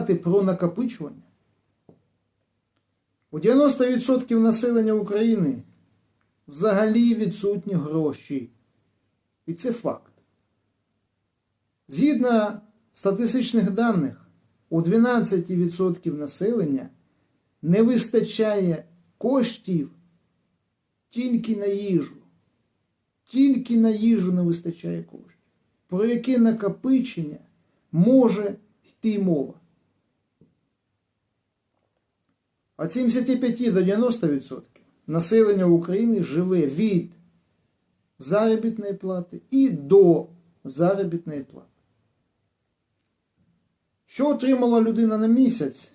про накопичування. У 90% населення України взагалі відсутні гроші. І це факт. Згідно статистичних даних, у 12% населення не вистачає коштів тільки на їжу. Тільки на їжу не вистачає коштів. Про яке накопичення може йти мова? От 75 до 90% населення України живе від заробітної плати і до заробітної плати. Що отримала людина на місяць,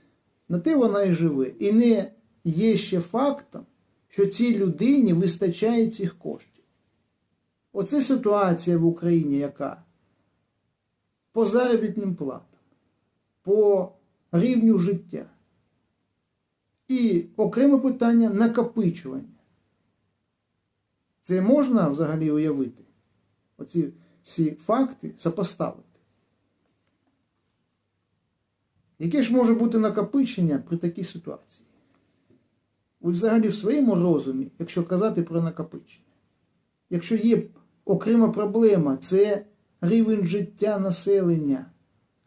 на те вона і живе. І не є ще фактом, що цій людині вистачає цих коштів. Оце ситуація в Україні, яка по заробітним платам, по рівню життя. І окреме питання накопичування. Це можна взагалі уявити? Оці всі факти сопоставити. Яке ж може бути накопичення при такій ситуації? Ви взагалі в своєму розумі, якщо казати про накопичення. Якщо є окрема проблема, це рівень життя населення,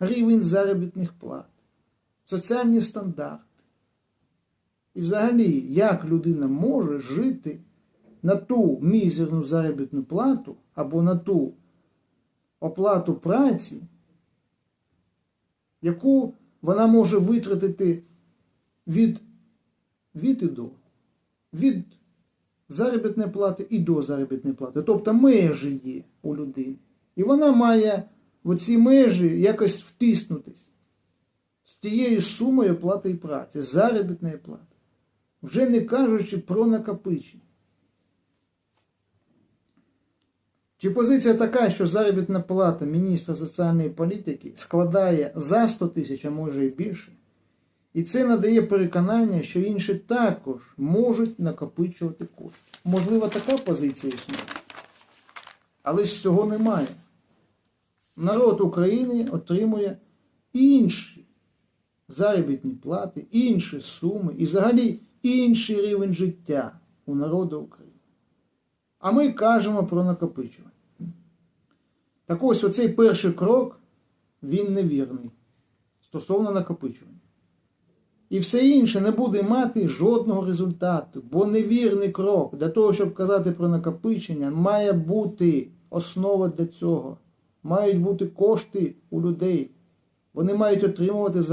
рівень заробітних плат, соціальні стандарти. І взагалі, як людина може жити на ту мізерну заробітну плату або на ту оплату праці, яку вона може витратити від, від і до, від заробітної плати і до заробітної плати. Тобто межі є у людини. І вона має в ці межі якось втиснутись з тією сумою плати і праці, заробітної плати. Вже не кажучи про накопичення. Чи позиція така, що заробітна плата міністра соціальної політики складає за 100 тисяч, а може і більше, і це надає переконання, що інші також можуть накопичувати кошти. Можливо, така позиція існує. Але ж цього немає. Народ України отримує інші заробітні плати, інші суми і взагалі інший рівень життя у народу України. А ми кажемо про накопичування. Так ось оцей перший крок, він невірний стосовно накопичування. І все інше не буде мати жодного результату, бо невірний крок для того, щоб казати про накопичення, має бути основа для цього. Мають бути кошти у людей. Вони мають отримувати за